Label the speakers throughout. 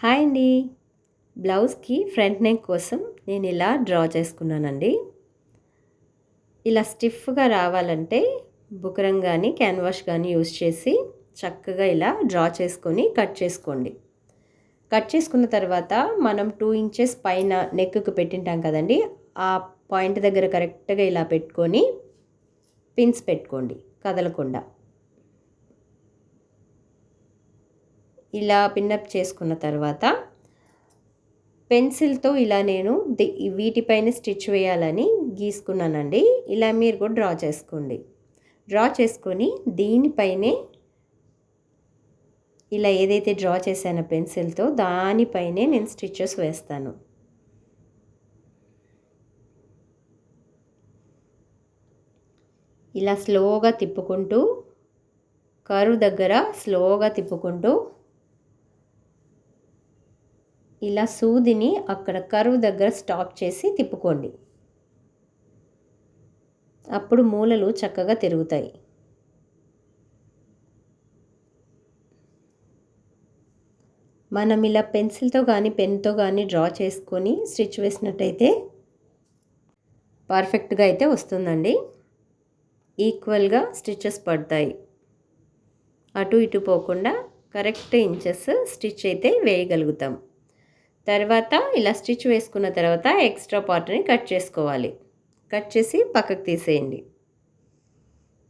Speaker 1: Hi అండి. బ్లౌజ్కి front neck కోసం నేను ఇలా డ్రా చేసుకున్నానండి. ఇలా స్టిఫ్గా రావాలంటే బుకరం కానీ క్యాన్వాష్ కానీ యూస్ చేసి చక్కగా ఇలా డ్రా చేసుకొని కట్ చేసుకోండి. కట్ చేసుకున్న తర్వాత మనం టూ ఇంచెస్ పైన నెక్కు పెట్టింటాం కదండి ఆ పాయింట్ దగ్గర కరెక్ట్గా ఇలా పెట్టుకొని పిన్స్ పెట్టుకోండి కదలకుండా. ఇలా పిన్నప్ చేసుకున్న తర్వాత పెన్సిల్తో ఇలా నేను వీటిపైన స్టిచ్ వేయాలని గీసుకున్నానండి. ఇలా మీరు కూడా డ్రా చేసుకోండి. డ్రా చేసుకొని దీనిపైనే ఇలా ఏదైతే డ్రా చేశానో పెన్సిల్తో దానిపైనే నేను స్టిచ్చెస్ వేస్తాను. ఇలా స్లోగా తిప్పుకుంటూ కరువు దగ్గర స్లోగా తిప్పుకుంటూ ఇలా సూదిని అక్కడ కరువు దగ్గర స్టాప్ చేసి తిప్పుకోండి. అప్పుడు మూలలు చక్కగా తిరుగుతాయి. మనం ఇలా పెన్సిల్తో కానీ పెన్తో కానీ డ్రా చేసుకొని స్టిచ్ వేసినట్టయితే పర్ఫెక్ట్గా అయితే వస్తుందండి. ఈక్వల్గా స్టిచెస్ పడతాయి. అటు ఇటు పోకుండా కరెక్ట్ ఇంచెస్ స్టిచ్ అయితే వేయగలుగుతాం. తర్వాత ఇలా స్టిచ్ వేసుకున్న తర్వాత ఎక్స్ట్రా పార్ట్ని కట్ చేసుకోవాలి. కట్ చేసి పక్కకు తీసేయండి.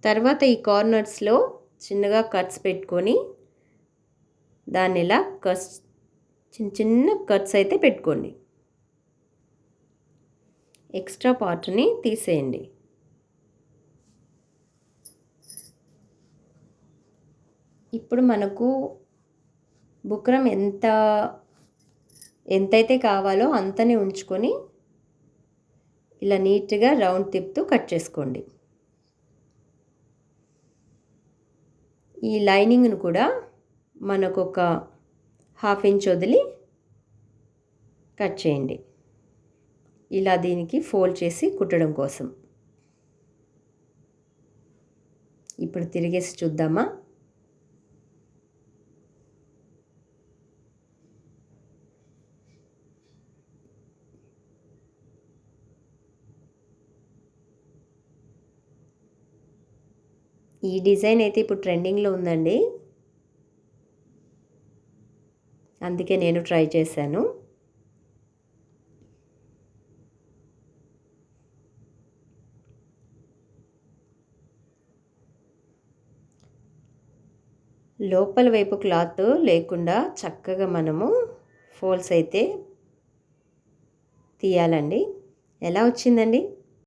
Speaker 1: తర్వాత ఈ కార్నర్స్లో చిన్నగా కట్స్ పెట్టుకొని దాన్ని ఇలా కట్స్ చిన్న చిన్న కట్స్ అయితే పెట్టుకోండి. ఎక్స్ట్రా పార్ట్ని తీసేయండి. ఇప్పుడు మనకు బుక్రం ఎంత ఎంతైతే కావాలో అంతనే ఉంచుకొని ఇలా నీట్గా రౌండ్ తిప్పుతూ కట్ చేసుకోండి. ఈ లైనింగ్ను కూడా మనకు ఒక హాఫ్ ఇంచ్ వదిలి కట్ చేయండి. ఇలా దీనికి ఫోల్డ్ చేసి కుట్టడం కోసం. ఇప్పుడు తిరిగేసి చూద్దామా? ఈ డిజైన్ అయితే ఇప్పుడు ట్రెండింగ్లో ఉందండి. అందుకే నేను ట్రై చేశాను. లోపల వైపు క్లాత్ లేకుండా చక్కగా మనము ఫోల్స్ అయితే తీయాలండి. ఎలా వచ్చిందండి?